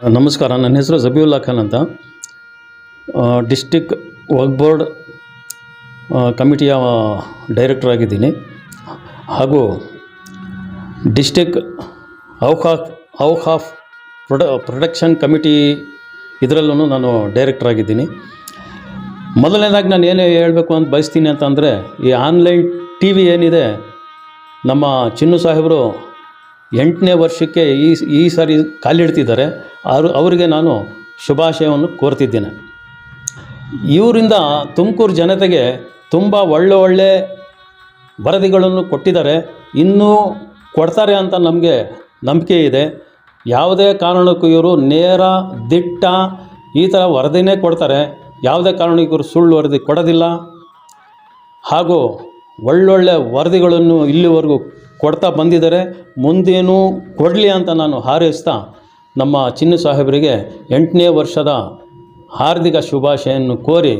ನಮಸ್ಕಾರ, ನನ್ನ ಹೆಸರು ಜಬೀವುಲ್ಲಾ ಖಾನ್ ಅಂತ. ಡಿಸ್ಟಿಕ್ ವರ್ಕ್ ಬೋರ್ಡ್ ಕಮಿಟಿಯ ಡೈರೆಕ್ಟರ್ ಆಗಿದ್ದೀನಿ. ಹಾಗೂ ಡಿಸ್ಟಿಕ್ ಔಖಾಫ್ ಔಖಾಫ್ ಪ್ರೊಡ, ಪ್ರೊಡಕ್ಷನ್ ಕಮಿಟಿ ಇದರಲ್ಲೂ ನಾನು ಡೈರೆಕ್ಟರ್ ಆಗಿದ್ದೀನಿ. ಮೊದಲನೇದಾಗಿ ನಾನು ಏನೇ ಹೇಳಬೇಕು ಅಂತ ಬಯಸ್ತೀನಿ ಅಂತಂದರೆ, ಈ ಆನ್ಲೈನ್ ಟಿ ವಿ ಏನಿದೆ, ನಮ್ಮ ಚಿನ್ನು ಸಾಹೇಬರು ಎಂಟನೇ ವರ್ಷಕ್ಕೆ ಈ ಈ ಸಾರಿ ಕಾಲಿಡ್ತಿದ್ದಾರೆ. ಅವರು ಅವರಿಗೆ ನಾನು ಶುಭಾಶಯವನ್ನು ಕೋರ್ತಿದ್ದೇನೆ. ಇವರಿಂದ ತುಮಕೂರು ಜನತೆಗೆ ತುಂಬ ಒಳ್ಳೆ ಒಳ್ಳೆ ವರದಿಗಳನ್ನು ಕೊಟ್ಟಿದ್ದಾರೆ. ಇನ್ನೂ ಕೊಡ್ತಾರೆ ಅಂತ ನಮಗೆ ನಂಬಿಕೆ ಇದೆ. ಯಾವುದೇ ಕಾರಣಕ್ಕೂ ಇವರು ನೇರ, ದಿಟ್ಟ ಈ ಥರ ವರದಿನೇ ಕೊಡ್ತಾರೆ. ಯಾವುದೇ ಕಾರಣಕ್ಕೂ ಇವರು ಸುಳ್ಳು ವರದಿ ಕೊಡೋದಿಲ್ಲ. ಹಾಗೂ ಒಳ್ಳೊಳ್ಳೆ ವರದಿಗಳನ್ನು ಇಲ್ಲಿವರೆಗೂ ಕೊಡ್ತಾ ಬಂದಿದ್ದಾರೆ, ಮುಂದೇನು ಕೊಡಲಿ ಅಂತ ನಾನು ಹಾರೈಸ್ತಾ ನಮ್ಮ ಚಿನ್ನ ಸಾಹೇಬರಿಗೆ ಎಂಟನೇ ವರ್ಷದ ಹಾರ್ದಿಕ ಶುಭಾಶಯನ್ನು ಕೋರಿ